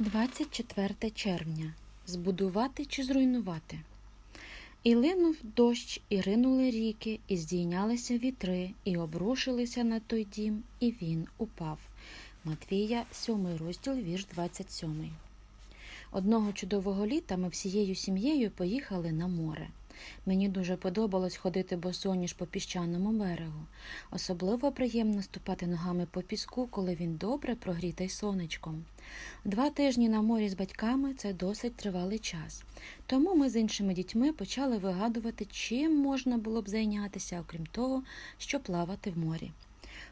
24 червня. Збудувати чи зруйнувати? І линув дощ, і ринули ріки, і здійнялися вітри, і обрушилися на той дім, і він упав. Матвія, 7 розділ, вірш 27. Одного чудового літа ми всією сім'єю поїхали на море. Мені дуже подобалось ходити босоніж по піщаному берегу. Особливо приємно ступати ногами по піску, коли він добре прогрітий сонечком. Два тижні на морі з батьками це досить тривалий час. Тому ми з іншими дітьми почали вигадувати, чим можна було б зайнятися, окрім того, що плавати в морі.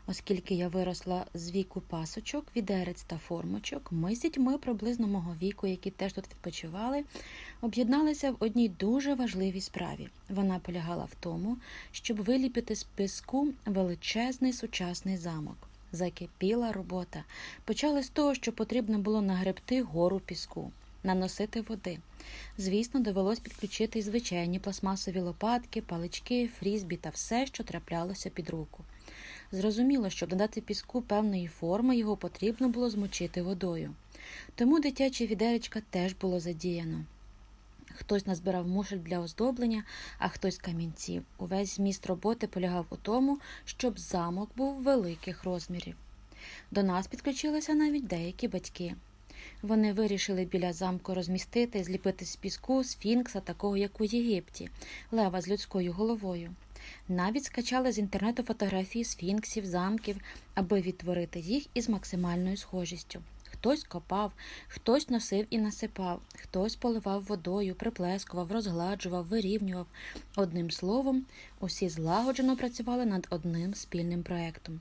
Оскільки я виросла з віку пасочок, відерець та формочок, ми з дітьми приблизно мого віку, які теж тут відпочивали, об'єдналися в одній дуже важливій справі. Вона полягала в тому, щоб виліпити з піску величезний сучасний замок. Закипіла робота. Почали з того, що потрібно було нагребти гору піску, наносити води. Звісно, довелось підключити й звичайні пластмасові лопатки, палички, фрізбі та все, що траплялося під руку. Зрозуміло, щоб додати піску певної форми, його потрібно було змочити водою. Тому дитяче відеречка теж було задіяно. Хтось назбирав мушель для оздоблення, а хтось камінців. Увесь зміст роботи полягав у тому, щоб замок був великих розмірів. До нас підключилися навіть деякі батьки. Вони вирішили біля замку розмістити, зліпити з піску сфінкса, такого як у Єгипті, лева з людською головою. Навіть скачали з інтернету фотографії сфінксів, замків, аби відтворити їх із максимальною схожістю. Хтось копав, хтось носив і насипав, хтось поливав водою, приплескував, розгладжував, вирівнював. Одним словом, усі злагоджено працювали над одним спільним проектом.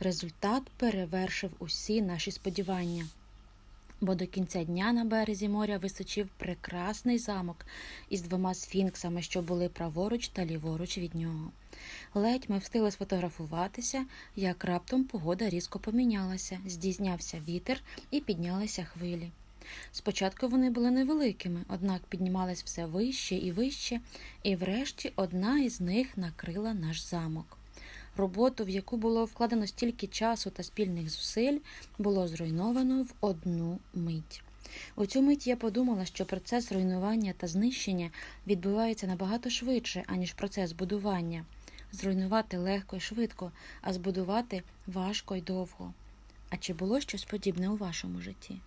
Результат перевершив усі наші сподівання. Бо до кінця дня на березі моря височив прекрасний замок із двома сфінксами, що були праворуч та ліворуч від нього. Ледь ми встигли сфотографуватися, як раптом погода різко помінялася, здійснявся вітер і піднялися хвилі. Спочатку вони були невеликими, однак піднімались все вище і вище, і врешті одна із них накрила наш замок. Роботу, в яку було вкладено стільки часу та спільних зусиль, було зруйновано в одну мить. У цю мить я подумала, що процес руйнування та знищення відбувається набагато швидше, аніж процес будування. Зруйнувати легко і швидко, а збудувати важко й довго. А чи було щось подібне у вашому житті?